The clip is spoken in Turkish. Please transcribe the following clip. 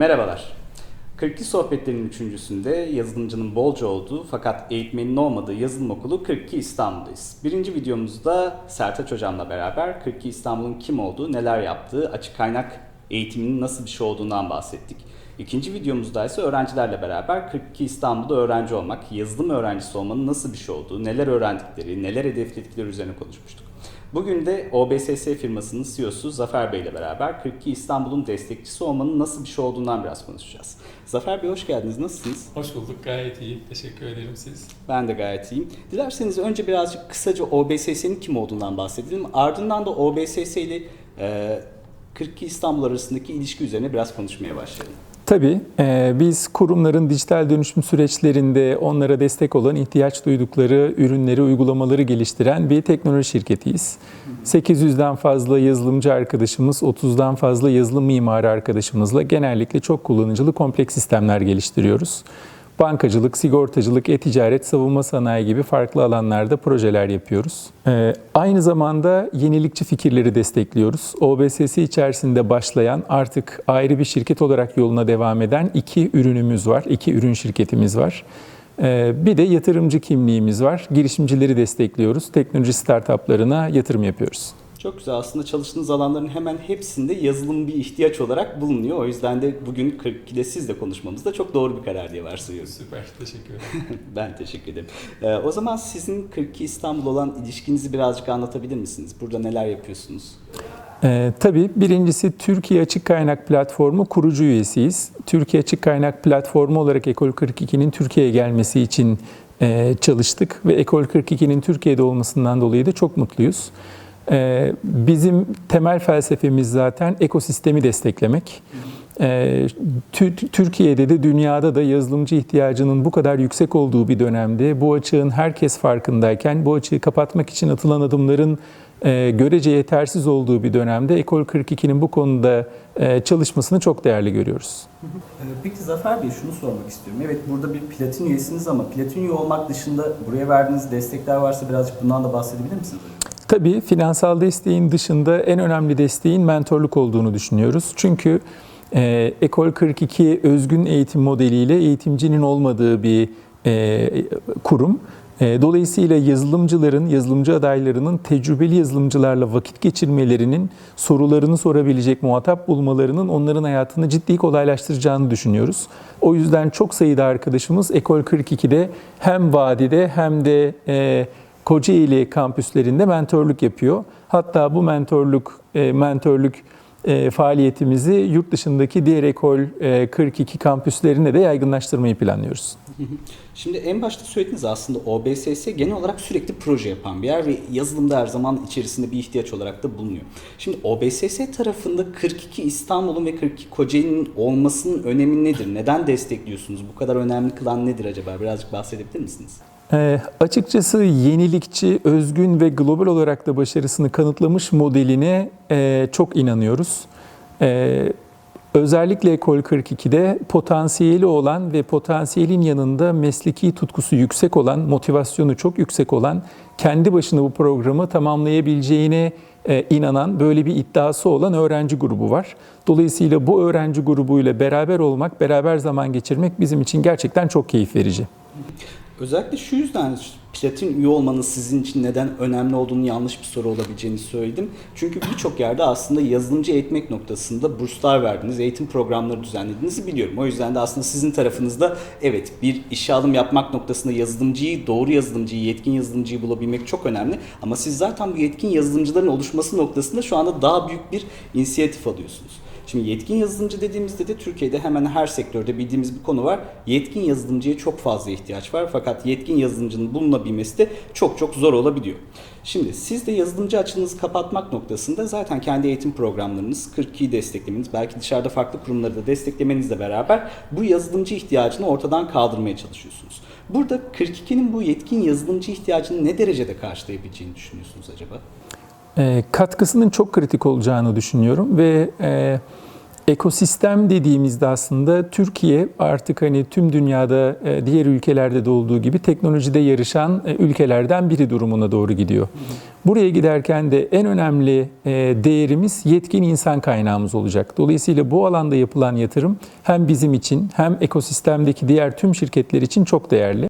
Merhabalar. 42 sohbetlerin üçüncüsünde yazılımcının bolca olduğu fakat eğitmenin olmadığı yazılım okulu 42 İstanbul'dayız. Birinci videomuzda Sertaç Hocam'la beraber 42 İstanbul'un kim olduğu, neler yaptığı, açık kaynak eğitiminin nasıl bir şey olduğundan bahsettik. İkinci videomuzda ise öğrencilerle beraber 42 İstanbul'da öğrenci olmak, yazılım öğrencisi olmanın nasıl bir şey olduğu, neler öğrendikleri, neler hedefledikleri üzerine konuşmuştuk. Bugün de OBSS firmasının CEO'su Zafer Bey ile beraber 42 İstanbul'un destekçisi olmanın nasıl bir şey olduğundan biraz konuşacağız. Zafer Bey hoş geldiniz. Nasılsınız? Hoş bulduk. Gayet iyi. Teşekkür ederim siz. Ben de gayet iyiyim. Dilerseniz önce birazcık kısaca OBSS'nin kim olduğundan bahsedelim. Ardından da OBSS ile e, 42 İstanbul arasındaki ilişki üzerine biraz konuşmaya başlayalım. Tabii e, biz kurumların dijital dönüşüm süreçlerinde onlara destek olan ihtiyaç duydukları ürünleri, uygulamaları geliştiren bir teknoloji şirketiyiz. 800'den fazla yazılımcı arkadaşımız, 30'dan fazla yazılım mimarı arkadaşımızla genellikle çok kullanıcılı kompleks sistemler geliştiriyoruz. Bankacılık, sigortacılık, e-ticaret, savunma sanayi gibi farklı alanlarda projeler yapıyoruz. Ee, aynı zamanda yenilikçi fikirleri destekliyoruz. OBSS içerisinde başlayan artık ayrı bir şirket olarak yoluna devam eden iki ürünümüz var, iki ürün şirketimiz var. Ee, bir de yatırımcı kimliğimiz var. Girişimcileri destekliyoruz. Teknoloji startuplarına yatırım yapıyoruz. Çok güzel. Aslında çalıştığınız alanların hemen hepsinde yazılım bir ihtiyaç olarak bulunuyor. O yüzden de bugün 42'de sizle konuşmamız da çok doğru bir karar diye varsayıyorum. Süper. Teşekkür ederim. ben teşekkür ederim. Ee, o zaman sizin 42 İstanbul olan ilişkinizi birazcık anlatabilir misiniz? Burada neler yapıyorsunuz? Ee, tabii birincisi Türkiye Açık Kaynak Platformu kurucu üyesiyiz. Türkiye Açık Kaynak Platformu olarak Ekol 42'nin Türkiye'ye gelmesi için e, çalıştık ve Ekol 42'nin Türkiye'de olmasından dolayı da çok mutluyuz. Ee, bizim temel felsefemiz zaten ekosistemi desteklemek. Ee, Tü- Türkiye'de de dünyada da yazılımcı ihtiyacının bu kadar yüksek olduğu bir dönemde bu açığın herkes farkındayken bu açığı kapatmak için atılan adımların e, görece yetersiz olduğu bir dönemde Ekol 42'nin bu konuda e, çalışmasını çok değerli görüyoruz. Ee, Peki Zafer Bey şunu sormak istiyorum. Evet burada bir platin üyesiniz ama platin üye olmak dışında buraya verdiğiniz destekler varsa birazcık bundan da bahsedebilir misiniz? Tabii finansal desteğin dışında en önemli desteğin mentorluk olduğunu düşünüyoruz. Çünkü e, Ekol 42 özgün eğitim modeliyle eğitimcinin olmadığı bir e, kurum. E, dolayısıyla yazılımcıların, yazılımcı adaylarının tecrübeli yazılımcılarla vakit geçirmelerinin, sorularını sorabilecek muhatap bulmalarının onların hayatını ciddi kolaylaştıracağını düşünüyoruz. O yüzden çok sayıda arkadaşımız Ekol 42'de hem vadide hem de e, Kocaeli kampüslerinde mentorluk yapıyor. Hatta bu mentorluk e, mentorluk e, faaliyetimizi yurt dışındaki diğer ekol e, 42 kampüslerine de yaygınlaştırmayı planlıyoruz. Şimdi en başta söylediniz aslında OBSS genel olarak sürekli proje yapan bir yer ve yazılımda her zaman içerisinde bir ihtiyaç olarak da bulunuyor. Şimdi OBSS tarafında 42 İstanbul'un ve 42 Kocaeli'nin olmasının önemi nedir? Neden destekliyorsunuz? Bu kadar önemli kılan nedir acaba? Birazcık bahsedebilir misiniz? E, açıkçası yenilikçi, özgün ve global olarak da başarısını kanıtlamış modeline e, çok inanıyoruz. E, özellikle Ekol 42'de potansiyeli olan ve potansiyelin yanında mesleki tutkusu yüksek olan, motivasyonu çok yüksek olan, kendi başına bu programı tamamlayabileceğine e, inanan, böyle bir iddiası olan öğrenci grubu var. Dolayısıyla bu öğrenci grubuyla beraber olmak, beraber zaman geçirmek bizim için gerçekten çok keyif verici. Özellikle şu yüzden platin üye olmanın sizin için neden önemli olduğunu yanlış bir soru olabileceğini söyledim. Çünkü birçok yerde aslında yazılımcı eğitmek noktasında burslar verdiniz, eğitim programları düzenlediğinizi biliyorum. O yüzden de aslında sizin tarafınızda evet bir işe alım yapmak noktasında yazılımcıyı, doğru yazılımcıyı, yetkin yazılımcıyı bulabilmek çok önemli. Ama siz zaten bu yetkin yazılımcıların oluşması noktasında şu anda daha büyük bir inisiyatif alıyorsunuz. Şimdi yetkin yazılımcı dediğimizde de Türkiye'de hemen her sektörde bildiğimiz bir konu var. Yetkin yazılımcıya çok fazla ihtiyaç var fakat yetkin yazılımcının bulunabilmesi de çok çok zor olabiliyor. Şimdi siz de yazılımcı açığınızı kapatmak noktasında zaten kendi eğitim programlarınız, 42'yi desteklemeniz, belki dışarıda farklı kurumları da desteklemenizle beraber bu yazılımcı ihtiyacını ortadan kaldırmaya çalışıyorsunuz. Burada 42'nin bu yetkin yazılımcı ihtiyacını ne derecede karşılayabileceğini düşünüyorsunuz acaba? E, katkısının çok kritik olacağını düşünüyorum ve e, ekosistem dediğimizde aslında Türkiye artık hani tüm dünyada e, diğer ülkelerde de olduğu gibi teknolojide yarışan e, ülkelerden biri durumuna doğru gidiyor. Buraya giderken de en önemli e, değerimiz yetkin insan kaynağımız olacak. Dolayısıyla bu alanda yapılan yatırım hem bizim için hem ekosistemdeki diğer tüm şirketler için çok değerli.